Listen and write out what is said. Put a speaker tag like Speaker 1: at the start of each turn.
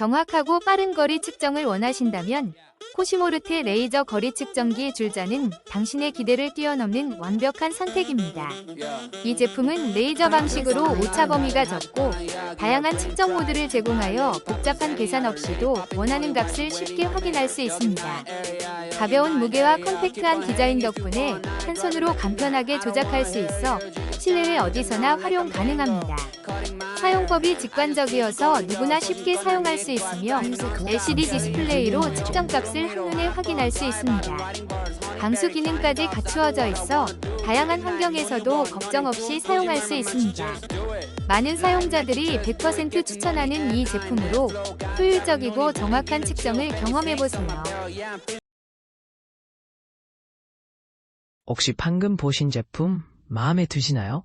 Speaker 1: 정확하고 빠른 거리 측정을 원하신다면 코시모르테 레이저 거리 측정기 줄자는 당신의 기대를 뛰어넘는 완벽한 선택입니다. 이 제품은 레이저 방식으로 오차 범위가 적고 다양한 측정 모드를 제공하여 복잡한 계산 없이도 원하는 값을 쉽게 확인할 수 있습니다. 가벼운 무게와 컴팩트한 디자인 덕분에 한 손으로 간편하게 조작할 수 있어 실내외 어디서나 활용 가능합니다. 사용법이 직관적이어서 누구나 쉽게 사용할 수 있으며 LCD 디스플레이로 측정값을 한눈에 확인할 수 있습니다. 방수 기능까지 갖추어져 있어 다양한 환경에서도 걱정 없이 사용할 수 있습니다. 많은 사용자들이 100% 추천하는 이 제품으로 효율적이고 정확한 측정을 경험해보세요.
Speaker 2: 혹시 방금 보신 제품 마음에 드시나요?